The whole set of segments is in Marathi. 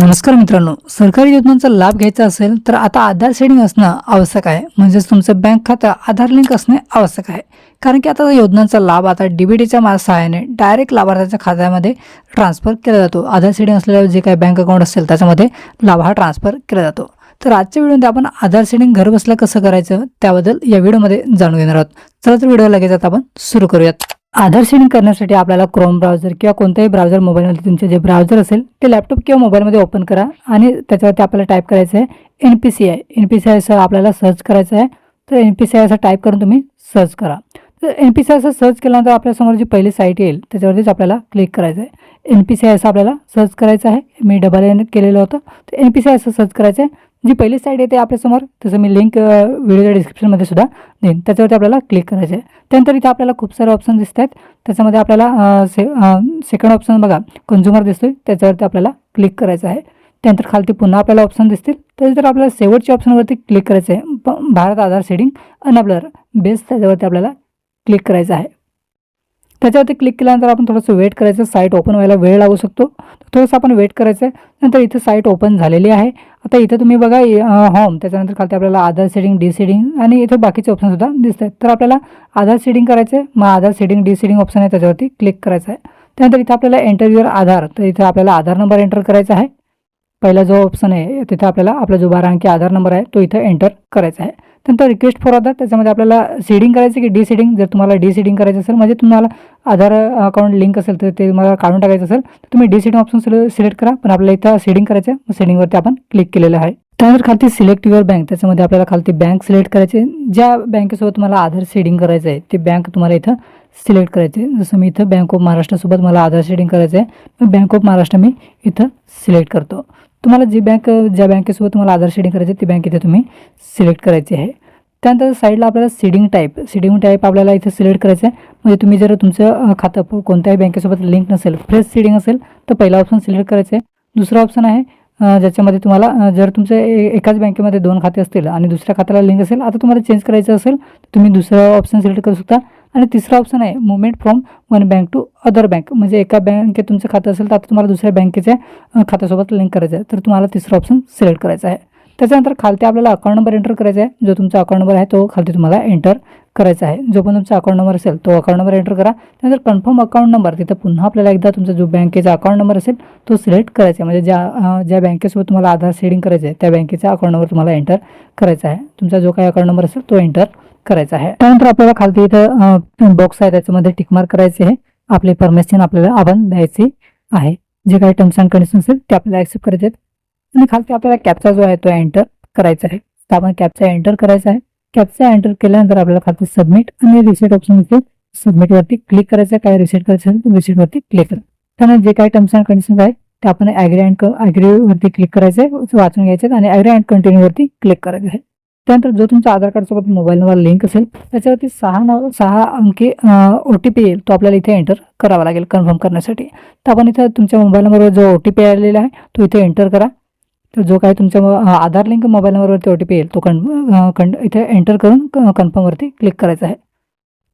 नमस्कार मित्रांनो. सरकारी योजनांचा लाभ घ्यायचा असेल तर आता आधार सेडिंग असणं आवश्यक आहे. म्हणजेच तुमचं बँक खातं आधार लिंक असणे आवश्यक आहे. कारण की आता योजनांचा लाभ आता डीबीटीच्या मा सहाय्याने डायरेक्ट लाभार्थ्याच्या खात्यामध्ये ट्रान्सफर केला जातो. आधार सेडिंग असलेलं जे काही बँक अकाउंट असेल त्याच्यामध्ये लाभ हा ट्रान्सफर केला जातो. तर आजच्या व्हिडिओमध्ये आपण आधार सेडिंग घरबसल्या कसं करायचं त्याबद्दल या व्हिडिओमध्ये जाणून घेणार आहोत. चला तर व्हिडिओ लगेच आता आपण सुरू करूयात. आधार करण्यासाठी आपल्याला क्रोम ब्राउझर किंवा कोणताही ब्राउझर मोबाईलमध्ये तुमचे जे ब्राउझर असेल ते लॅपटॉप किंवा मोबाईलमध्ये ओपन करा आणि त्याच्यावरती आपल्याला टाईप करायचं आहे N P C I N P C I sir आपल्याला सर्च करायचं आहे. तर एन पी सी आय असं टाईप करून तुम्ही सर्च करा. तर एन पी सी आय असं सर्च केल्यानंतर आपल्यासमोर जी पहिली साईट येईल त्याच्यावरतीच आपल्याला क्लिक करायचं आहे एन पी सी आय असं आपल्याला सर्च करायचं आहे. मी डबल एन केलेलं होतं. तर एन पी सी आय असं सर्च करायचं आहे जी पहिली साईट येते आपल्यासमोर तसं मी लिंक व्हिडिओच्या डिस्क्रिप्शनमध्ये सुद्धा देईन. त्याच्यावरती आपल्याला क्लिक करायचं आहे त्यानंतर इथे आपल्याला खूप सारे ऑप्शन दिसत आहेत त्याच्यामध्ये आपल्याला से सेकंड ऑप्शन बघा कन्झ्युमर दिसतोय. त्याच्यावरती आपल्याला क्लिक करायचं आहे. त्यानंतर खालती पुन्हा आपल्याला ऑप्शन दिसतील. त्यानंतर आपल्याला शेवटच्या ऑप्शनवरती क्लिक करायचं आहे प- भारत आधार सेडिंग अनबलर बेस त्याच्यावरती आपल्याला क्लिक करायचं आहे. त्याच्यावरती क्लिक केल्यानंतर आपण थोडंसं वेट करायचं साईट ओपन व्हायला वेळ लागू शकतो. थोडंसं आपण वेट करायचं आहे. नंतर इथं साईट ओपन झालेली आहे. आता इथं तुम्ही बघा होम त्याच्यानंतर खालती आपल्याला आधार सेडिंग डी सेडिंग आणि इथं बाकीचे ऑप्शनसुद्धा दिसत आहेत. तर आपल्याला आधार सेडिंग करायचं आहे. मग आधार सेडिंग डी सेडिंग ऑप्शन आहे त्याच्यावरती क्लिक करायचं आहे. त्यानंतर इथं आपल्याला एंटर आधार तर इथं आपल्याला आधार नंबर एंटर करायचा आहे. पहिला जो ऑप्शन आहे तिथं आपल्याला आपला जो बारा अंकी आधार नंबर आहे तो इथं एंटर करायचा आहे. त्यानंतर रिक्वेस्ट फॉर आधार त्याच्यामध्ये आपल्याला सीडिंग करायचं की डी सीडिंग जर तुम्हाला डी सीडिंग करायचं असेल म्हणजे तुम्हाला आधार अकाउंट लिंक असेल तर ते तुम्हाला काढून टाकायचं असेल तर तुम्ही डी सीडिंग ऑप्शन सिलेक्ट करा. पण आपल्याला इथं सीडिंग करायचं आहे. सीडिंगवरती आपण क्लिक केलेलं आहे. त्यानंतर खालती सिलेक्ट युअर बँक त्याच्यामध्ये आपल्याला खालती बँक सिलेक्ट करायचे ज्या बँकेसोबत तुम्हाला आधार सेडिंग करायचं आहे ते बँक तुम्हाला इथं सिलेक्ट करायचे आहे. जसं मी इथं बँक ऑफ महाराष्ट्रासोबत मला आधार सेडिंग करायचं आहे बँक ऑफ महाराष्ट्र मी इथं सिलेक्ट करतो. तुम्हाला जी बँक ज्या बँकेसोबत तुम्हाला आधार शेडिंग करायची आहे ती बँक इथे तुम्ही सिलेक्ट करायची आहे. त्यानंतर साईडला आपल्याला सीडिंग टाईप सीडिंग टाईप आपल्याला इथे सिलेक्ट करायचं आहे. म्हणजे तुम्ही जर तुमचं खातं कोणत्याही बँकेसोबत लिंक नसेल फ्रेश सीडिंग असेल तर पहिला ऑप्शन सिलेक्ट करायचं आहे. दुसरा ऑप्शन आहे ज्याच्यामध्ये तुम्हाला जर तुमचं ए- एकाच बँकेमध्ये दोन खाते असतील आणि दुसऱ्या खात्याला लिंक असेल आता तुम्हाला चेंज करायचं असेल तर तुम्ही दुसरा ऑप्शन सिलेक्ट करू शकता. आणि तिसरा ऑप्शन आहे movement from one bank to other bank म्हणजे एका बँकेत तुमचं खातं असेल तर आता तुम्हाला दुसऱ्या बँकेच्या खात्यासोबत लिंक करायचं आहे. तर तुम्हाला तिसरा ऑप्शन सिलेक्ट करायचा आहे. त्याच्यानंतर खालती आपल्याला अकाउंट नंबर एंटर करायचा आहे. जो तुमचा अकाउंट नंबर आहे तो खालती तुम्हाला एंटर करायचा आहे. जो पण तुमचा अकाउंट नंबर असेल तो अकाउंट नंबर एंटर करा. त्यानंतर कन्फर्म अकाउंट नंबर तिथं पुन्हा आपल्याला एकदा तुमचा जो बँकेचा अकाउंट नंबर असेल तो सिलेक्ट करायचा आहे. म्हणजे ज्या ज्या बँकेसोबत तुम्हाला आधार सेडिंग करायचं आहे त्या बँकेचा अकाउंट नंबर तुम्हाला एंटर करायचा आहे. तुमचा जो काही अकाउंट नंबर असेल तो एंटर करायचा आहे. त्यानंतर आपल्याला खालती इथं बॉक्स आहे त्याच्यामध्ये टिकमार्क करायचे आहे. आपली परमिशन आपल्याला आव्हान द्यायची आहे. जे काही टर्म्स अँड कंडिशन असेल ते आपल्याला ॲक्सेप्ट करायचे आहेत. आणि खालती आपल्याला कॅपचा जो आहे तो एंटर करायचा आहे. तर आपण कॅपचा एंटर करायचा आहे. कॅपचा एंटर केल्यानंतर आपल्याला खालती सबमिट आणि रिसेट ऑप्शन असेल सबमिटवरती क्लिक करायचं आहे. काय रिसेट करायचं असेल तर रिसेटवरती क्लिक करा. त्यानंतर जे काही टर्म्स अँड कंडिशन्स आहे ते आपण ॲग्री अँड ॲग्रीवरती क्लिक करायचं आहे. वाचून घ्यायचं आहे आणि ॲग्री अँड कंटिन्यूवरती क्लिक करायचं आहे. त्यानंतर जो तुमचा आधार कार्डसोबत मोबाईल नंबर लिंक असेल त्याच्यावरती सहा नव सहा अंकी ओ टी पी येईल. तो आपल्याला इथे एंटर करावा लागेल कन्फर्म करण्यासाठी. तर आपण इथं तुमच्या मोबाईल नंबरवर जो ओ टी पी आलेला आहे तो इथे एंटर करा. तर जो काही तुमच्या आधार लिंक मोबाईल नंबरवरती ओ टी पी येईल तो कन अ, कन इथे एंटर करून कन्फर्मवरती क्लिक करायचा आहे.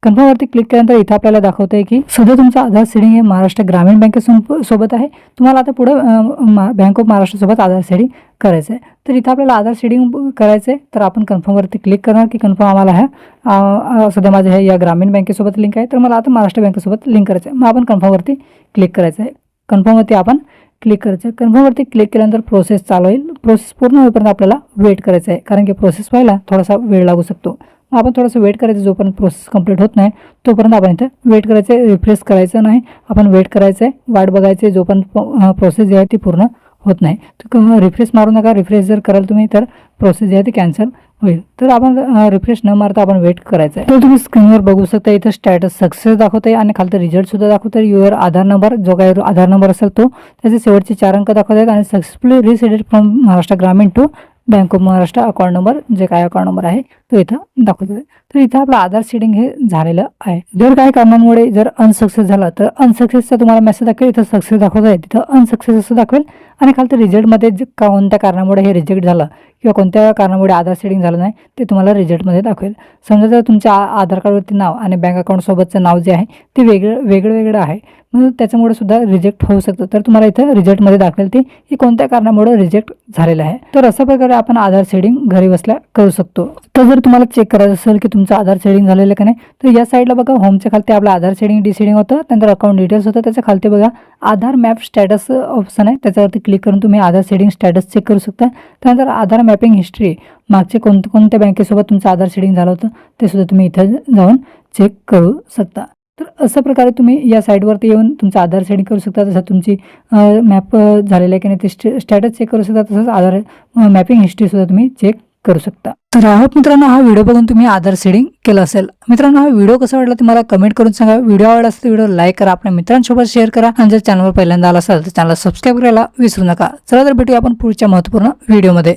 कन्फर्मवरती क्लिक केल्यानंतर इथं आपल्याला दाखवतं आहे की सध्या तुमचं आधार सेडिंग हे महाराष्ट्र ग्रामीण बँकेसून सोबत आहे. तुम्हाला आता पुढं बँक ऑफ महाराष्ट्रासोबत आधार सेडिंग करायचं आहे. तर इथं आपल्याला आधार सेडिंग करायचं आहे. तर आपण कन्फर्मवरती क्लिक करणार की कन्फर्म आम्हाला ह्या सध्या माझ्या हे या ग्रामीण बँकेसोबत लिंक आहे. तर मला आता महाराष्ट्र बँकेसोबत लिंक करायचं आहे. मग आपण कन्फर्मवरती क्लिक करायचं आहे. कन्फर्मवरती आपण क्लिक करायचं. आहे कन्फर्मवरती क्लिक केल्यानंतर प्रोसेस चालू होईल. प्रोसेस पूर्ण होईपर्यंत आपल्याला वेट करायचं आहे. कारण की प्रोसेस व्हायला थोडासा वेळ लागू शकतो. मग आपण थोडंसं वेट करायचं. जोपर्यंत प्रोसेस कंप्लीट होत नाही तोपर्यंत आपण इथं वेट करायचं आहे. रिफ्रेश करायचं नाही. आपण वेट करायचं आहे. वाट बघायची आहे. जोपर्यंत प्रोसेस जी आहे ती पूर्ण होत नाही. तर रिफ्रेश मारू नका. रिफ्रेश जर कराल तुम्ही तर प्रोसेस जी आहे ती कॅन्सल होईल. तर आपण रिफ्रेश न मारता आपण वेट करायचं आहे. तर तुम्ही स्क्रीनवर बघू शकता इथं स्टॅटस सक्सेस दाखवत आहे आणि खालतं रिझल्ट सुद्धा दाखवत आहे युअर आधार नंबर जो काही आधार नंबर असेल तो त्याचे शेवटचे चार अंक दाखवत आहेत. आणि successfully received from Maharashtra Gramin to bank of Maharashtra account number जे काय अकाउंट नंबर आहे तो इथं दाखवतो तर इथं आपलं आधार सेडिंग हे झालेलं आहे. जर काही कारणांमुळे जर अनसक्सेस झालं तर अनसक्सेसचा तुम्हाला मेसेज दाखवेल इथं सक्सेस दाखवत आहे तिथं अनसक्सेस असं दाखवेल. आणि खाल तर रिझल्टमध्ये कोणत्या कारणामुळे हे रिजेक्ट झालं किंवा कोणत्या कारणामुळे आधार सेडिंग झालं नाही ते तुम्हाला रिझल्टमध्ये दाखवेल. समजा जर तुमच्या आधार कार्डवरती नाव आणि बँक अकाउंटसोबतचं नाव जे आहे ते वेगळं वेगळं वेगळं आहे. म्हणून त्याच्यामुळे सुद्धा रिजेक्ट होऊ शकतं. तर तुम्हाला इथं रिझल्टमध्ये दाखवेल ते की कोणत्या कारणामुळे रिजेक्ट झालेलं आहे. तर अशा प्रकारे आपण आधार सेडिंग घरी बसल्या करू शकतो. तर जर तुम्हाला चेक करायचं असेल की तुमचं आधार सेडिंग झालेलं आहे का नाही तर या साईडला बघा होमच्या खालती आपलं आधार सेडिंग डिसेडिंग होतं. त्यानंतर अकाउंट डिटेल्स होतं. त्याच्या खालती बघा आधार मॅप स्टॅटस ऑप्शन आहे. त्याच्यावरती क्लिक करून तुम्ही आधार सेडिंग स्टॅटस चेक करू शकता. त्यानंतर आधार मॅपिंग हिस्ट्री मागचे कोणत्या कोणत्या बँकेसोबत तुमचं आधार सेडिंग झालं होतं ते सुद्धा तुम्ही इथं जाऊन चेक करू शकता. तर अशा प्रकारे तुम्ही या साईटवरती येऊन तुमचा आधार सेडिंग करू शकता. तसं तुमची मॅप झालेलं आहे की नाही ते स्टे स्टॅटस चेक करू शकता. तसंच आधार मॅपिंग हिस्ट्रीसुद्धा तुम्ही चेक करू शकता. तर आहोत मित्रांनो हा व्हिडिओ बघून तुम्ही आधार सेडिंग केलं असेल. मित्रांनो हा व्हिडिओ कसा वाटला तुम्हाला कमेंट करून सांगा. व्हिडिओ आवडला असेल तर व्हिडिओ लाईक करा. आपल्या मित्रांसोबत शेअर करा. आणि जर चॅनलवर पहिल्यांदा आला असाल तर चॅनल सबस्क्राईब करायला विसरू नका. चला तर भेटूया आपण पुढच्या महत्त्वपूर्ण व्हिडिओमध्ये.